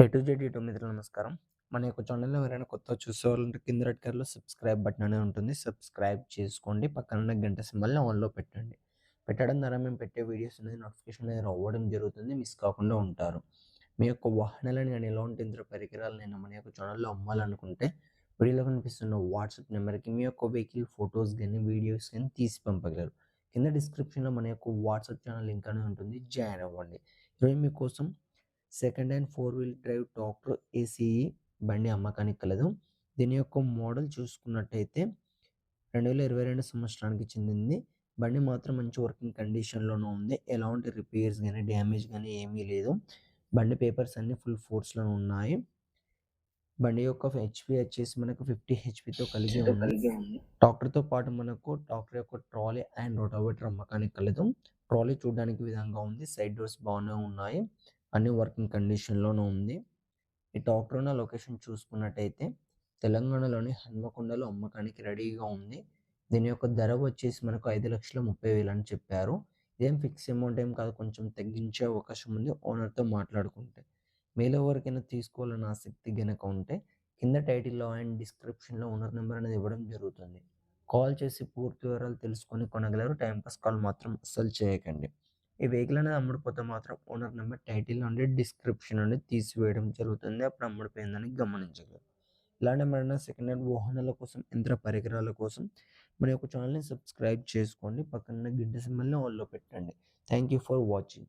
A to Z ఇటు మిత్రులు నమస్కారం. మన యొక్క ఛానల్లో ఎవరైనా కొత్త చూసేవాళ్ళంటే కింద రెడ్ కలర్లో సబ్స్క్రైబ్ బటన్ అనేది ఉంటుంది. సబ్స్క్రైబ్ చేసుకోండి. పక్కన ఉన్న గంట సింబల్ని ఆన్లో పెట్టండి. పెట్టడం ద్వారా మేము పెట్టే వీడియోస్ అనేది నోటిఫికేషన్ అనేది రావడం జరుగుతుంది. మిస్ కాకుండా ఉంటారు. మీ యొక్క వాహనాలను కానీ ఎలాంటి యంత్ర పరికరాలనైనా మన యొక్క ఛానల్లో అమ్మాలనుకుంటే వీడియోలో కనిపిస్తున్న వాట్సాప్ నెంబర్కి మీ యొక్క వెహికల్ ఫొటోస్ కానీ వీడియోస్ కానీ తీసి పంపగలరు. కింద డిస్క్రిప్షన్లో మన యొక్క వాట్సాప్ ఛానల్ లింక్ అనేది ఉంటుంది. జాయిన్ అవ్వండి. ఈరోజు మీకోసం second hand four wheel drive tractor ACE బండి అమ్మకానికి కలదు. దీని యొక్క మోడల్ చూసుకున్నట్టయితే రెండు వేల ఇరవై రెండు సంవత్సరానికి చెందింది. బండి మాత్రం మంచి వర్కింగ్ కండిషన్లోనే ఉంది. ఎలాంటి రిపేర్స్ కానీ డ్యామేజ్ కానీ ఏమీ లేదు. బండి పేపర్స్ అన్ని ఫుల్ ఫోర్స్లో ఉన్నాయి. బండి యొక్క హెచ్పి వచ్చేసి మనకు ఫిఫ్టీ హెచ్పితో కలిగి ఉంది. ట్రాక్టర్తో పాటు మనకు ట్రాక్టర్ యొక్క ట్రాలీ అండ్ రోటావేటర్ అమ్మకానికి కలదు. ట్రాలీ చూడడానికి విధంగా ఉంది. సైడ్ డోర్స్ బాగానే ఉన్నాయి. అన్ని వర్కింగ్ కండిషన్లోనూ ఉంది. ఈ ట్రాక్టర్ ఉన్న లొకేషన్ చూసుకున్నట్టయితే తెలంగాణలోని హన్మకొండలో అమ్మకానికి రెడీగా ఉంది. దీని యొక్క ధర వచ్చేసి మనకు ఐదు లక్షల ముప్పై వేలు అని చెప్పారు. ఇదేం ఫిక్స్ అమౌంట్ ఏం కాదు. కొంచెం తగ్గించే అవకాశం ఉంది. ఓనర్తో మాట్లాడుకుంటే. మీలో ఎవరికైనా తీసుకోవాలని ఆసక్తి గనక ఉంటే కింద టైటిల్లో అండ్ డిస్క్రిప్షన్లో ఓనర్ నెంబర్ అనేది ఇవ్వడం జరుగుతుంది. కాల్ చేసి పూర్తి వివరాలు తెలుసుకొని కొనగలరు. టైంపాస్ కాల్ మాత్రం అస్సలు చేయకండి. ఈ వెహికల్ అనేది అమ్ముడుపోతే మాత్రం ఓనర్ నెంబర్ టైటిల్ నుండి డిస్క్రిప్షన్ నుండి తీసివేయడం జరుగుతుంది. అప్పుడు అమ్ముడిపోయిందని గమనించగలరు ఇలాంటి మరైనా సెకండ్ హ్యాండ్ వాహనాల కోసం యంత్ర పరికరాల కోసం మన యొక్క ఛానల్ని సబ్స్క్రైబ్ చేసుకోండి. పక్కన గిడ్డ సింబల్ని ఆన్లో పెట్టండి. Thank you for watching.